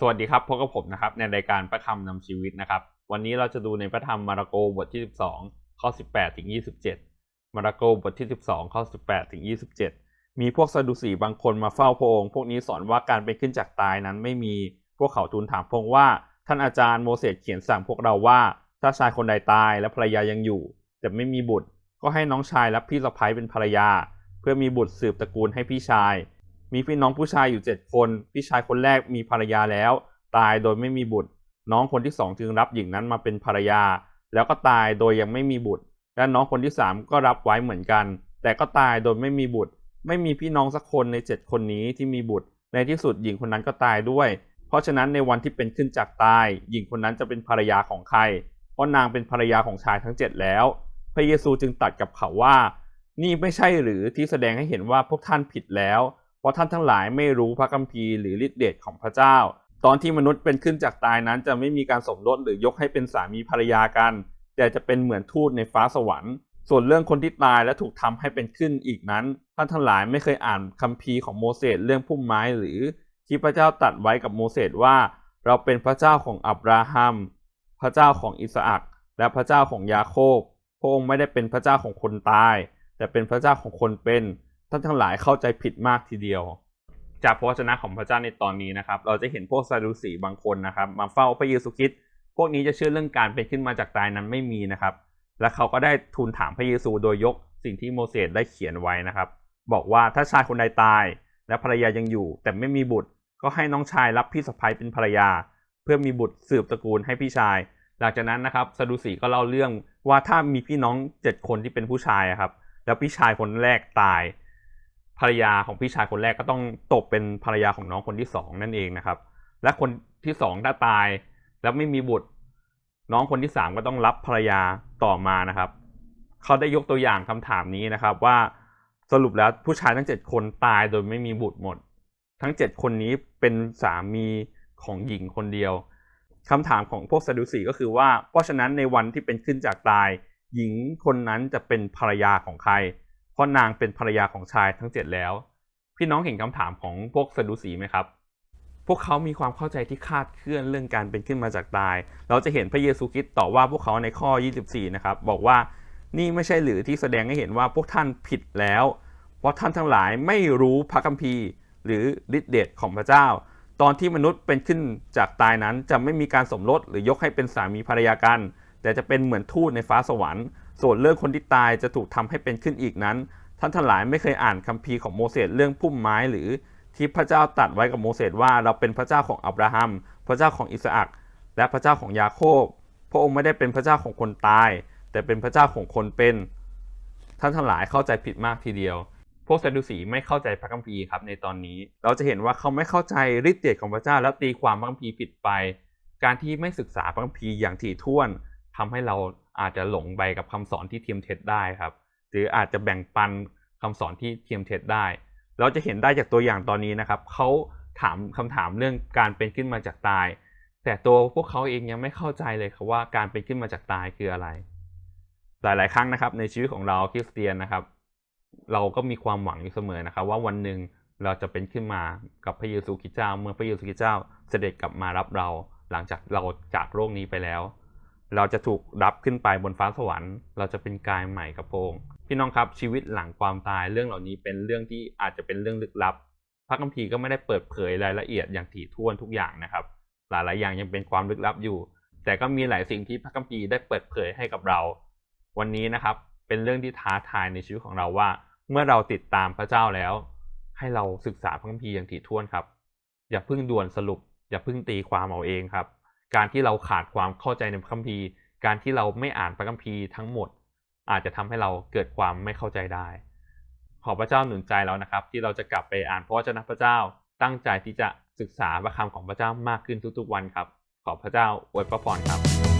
สวัสดีครับพบกับผมนะครับในรายการประคำนำชีวิตนะครับ วันนี้เราจะดูในพระธรรมมาระโกบทที่ 12 ข้อ 18 ถึง 27 มาระโกบทที่ 12 ข้อ 18 ถึง 27 มีพวกซาดูสีบางคนมาเฝ้าพระองค์พวกนี้สอนว่าการเป็นขึ้นจากตายนั้นไม่มีพวกเขาทูลถามพระองค์ว่า ท่านอาจารย์โมเสสเขียนสั่งพวกเราว่า ถ้าชายคนใดตายและภรรยายังอยู่ แต่ไม่มีบุตร ก็ให้น้องชายและพี่สะใภ้เป็นภรรยา เพื่อมีบุตรสืบตระกูลให้พี่ชาย มีพี่น้องผู้ชายอยู่เจ็ดคน พี่ชายคนแรกมีภรรยาแล้ว ตายโดยไม่มีบุตร น้องคนที่สองจึงรับหญิงนั้นมาเป็นภรรยา แล้วก็ตายโดยยังไม่มีบุตร และน้องคนที่สามก็รับไว้เหมือนกัน แต่ก็ตายโดยไม่มีบุตร ไม่มีพี่น้องสักคนในเจ็ดคนนี้ที่มีบุตร ในที่สุดหญิงคนนั้นก็ตายด้วย เพราะฉะนั้นในวันที่เป็นขึ้นจากตาย หญิงคนนั้นจะเป็นภรรยาของใคร เพราะนางเป็นภรรยาของชายทั้งเจ็ดแล้ว พระเยซูจึงตัดกับเขาว่า นี่ไม่ใช่หรือที่แสดงให้เห็นว่าพวกท่านผิดแล้ว เพราะท่านทั้งหลายไม่รู้พระคัมภีร์หรือฤทธิเดชของพระเจ้า ตอนที่มนุษย์เป็นขึ้นจากตายนั้น จะไม่มีการสมรสหรือยกให้เป็นสามีภรรยากัน แต่จะเป็นเหมือนทูตในฟ้าสวรรค์ ส่วนเรื่องคนที่ตายและถูกทำให้เป็นขึ้นอีกนั้น ท่านทั้งหลายไม่เคยอ่านคัมภีร์ของโมเสสเรื่องพุ่มไม้หรือที่พระเจ้าตัดไว้กับโมเสสว่า เราเป็นพระเจ้าของอับราฮัม พระเจ้าของอิสอักและพระเจ้าของยาโคบพระองค์ไม่ได้เป็นพระเจ้าของคนตาย แต่เป็นพระเจ้าของคนเป็น ท่านทั้งหลายเข้าใจผิดมากทีเดียว จากพระวจนะของพระเจ้าในตอนนี้นะครับ เราจะเห็นพวกซาดูสีบางคนนะครับ มาเฝ้าพระเยซูคริสต์พวกนี้จะเชื่อเรื่องการเป็นขึ้นมาจากตายนั้นไม่มีนะครับ และเขาก็ได้ทูลถามพระเยซูโดยยกสิ่งที่โมเสสได้เขียนไว้นะครับ บอกว่าถ้าชายคนใดตาย และภรรยายังอยู่ แต่ไม่มีบุตร ก็ให้น้องชายรับพี่สะใภ้เป็นภรรยา เพื่อมีบุตรสืบตระกูลให้พี่ชาย หลังจากนั้นนะครับซาดูสีก็เล่าเรื่องว่าถ้ามีพี่น้องเจ็ดคนที่เป็นผู้ชายครับ แล้วพี่ชายคนแรกตาย ภรรยาของพี่ชายคนแรกก็ต้องตกเป็นภรรยาของน้องคนที่สองนั่นเองนะครับ และคนที่สองถ้าตายแล้วไม่มีบุตร น้องคนที่สามก็ต้องรับภรรยาต่อมานะครับเขาได้ยกตัวอย่างคำถามนี้นะครับ ว่าสรุปแล้วผู้ชายทั้งเจ็ดคนตายโดยไม่มีบุตรหมด ทั้งเจ็ดคนนี้เป็นสามีของหญิงคนเดียวคำถามของพวกซดูสีก็คือว่า เพราะฉะนั้นในวันที่เป็นขึ้นจากตาย หญิงคนนั้นจะเป็นภรรยาของใคร ราะนางเป็นภรรยาของชายทั้งเจ็ดแล้ว พี่น้องเห็นคำถามของพวกซาดูสีไหมครับ พวกเขามีความเข้าใจที่คาดเคลื่อนเรื่องการเป็นขึ้นมาจากตาย เราจะเห็นพระเยซูคริสต์ตอบว่าพวกเขาในข้อ 24 นะครับ บอกว่านี่ไม่ใช่หรือที่แสดงให้เห็นว่าพวกท่านผิดแล้ว เพราะท่านทั้งหลายไม่รู้พระคัมภีร์ หรือฤทธิเดชของพระเจ้า ตอนที่มนุษย์เป็นขึ้นจากตายนั้นจะไม่มีการสมรสหรือยกให้เป็นสามีภรรยากัน แต่จะเป็นเหมือนทูตในฟ้าสวรรค์ ส่วนเรื่องคนที่ตายจะถูกทำให้เป็นขึ้นอีกนั้น ท่านทั้งหลายไม่เคยอ่านคัมภีร์ของโมเสสเรื่องพุ่มไม้หรือที่พระเจ้าตัดไว้กับโมเสสว่าเราเป็นพระเจ้าของอับราฮัม พระเจ้าของอิสอักและพระเจ้าของยาโคบ พระองค์ไม่ได้เป็นพระเจ้าของคนตาย แต่เป็นพระเจ้าของคนเป็น ท่านทั้งหลายเข้าใจผิดมากทีเดียว พวกซาดูสีไม่เข้าใจพระคัมภีร์ครับในตอนนี้ เราจะเห็นว่าเขาไม่เข้าใจฤทธิ์เดชของพระเจ้าแล้วตีความพระคัมภีร์ผิดไป การที่ไม่ศึกษาพระคัมภีร์อย่างถี่ถ้วนทำให้เรา อาจจะหลงไปกับคำสอนที่เทียมเท็จได้ครับ หรืออาจจะแบ่งปันคำสอนที่เทียมเท็จได้ เราจะเห็นได้จากตัวอย่างตอนนี้นะครับเขาถามคำถามเรื่องการเป็นขึ้นมาจากตาย แต่ตัวพวกเขาเองยังไม่เข้าใจเลยครับว่าการเป็นขึ้นมาจากตายคืออะไร หลาย ๆ ครั้งนะครับ ในชีวิตของเราคริสเตียนนะครับ เราก็มีความหวังอยู่เสมอนะครับ ว่าวันหนึ่งเราจะเป็นขึ้นมากับพระเยซูคริสต์เจ้า เมื่อพระเยซูคริสต์เจ้าเสด็จกลับมารับเราหลังจากเราจากโลกนี้ไปแล้ว เราจะถูกรับขึ้นไปบนฟ้าสวรรค์ เราจะเป็นกายใหม่กับพระองค์พี่น้องครับชีวิตหลังความตายเรื่องเหล่านี้เป็นเรื่องที่อาจจะเป็นเรื่องลึกลับ พระคัมภีร์ก็ไม่ได้เปิดเผยรายละเอียดอย่างถี่ถ้วนทุกอย่างนะครับ หลายๆอย่างยังเป็นความลึกลับอยู่ แต่ก็มีหลายสิ่งที่พระคัมภีร์ได้เปิดเผยให้กับเรา วันนี้นะครับเป็นเรื่องที่ท้าทายในชีวิตของเราว่า เมื่อเราติดตามพระเจ้าแล้ว ให้เราศึกษาพระคัมภีร์อย่างถี่ถ้วนครับ อย่าเพิ่งด่วนสรุป อย่าเพิ่งตีความเอาเองครับ การที่เราขาดความเข้าใจในพระคัมภีร์ การที่เราไม่อ่านพระคัมภีร์ทั้งหมด อาจจะทำให้เราเกิดความไม่เข้าใจได้ ขอพระเจ้าหนุนใจเรานะครับ ที่เราจะกลับไปอ่านพระวจนะพระเจ้า ตั้งใจที่จะศึกษาพระคำของพระเจ้ามากขึ้นทุกๆวันครับ ขอพระเจ้าอวยพระพรครับ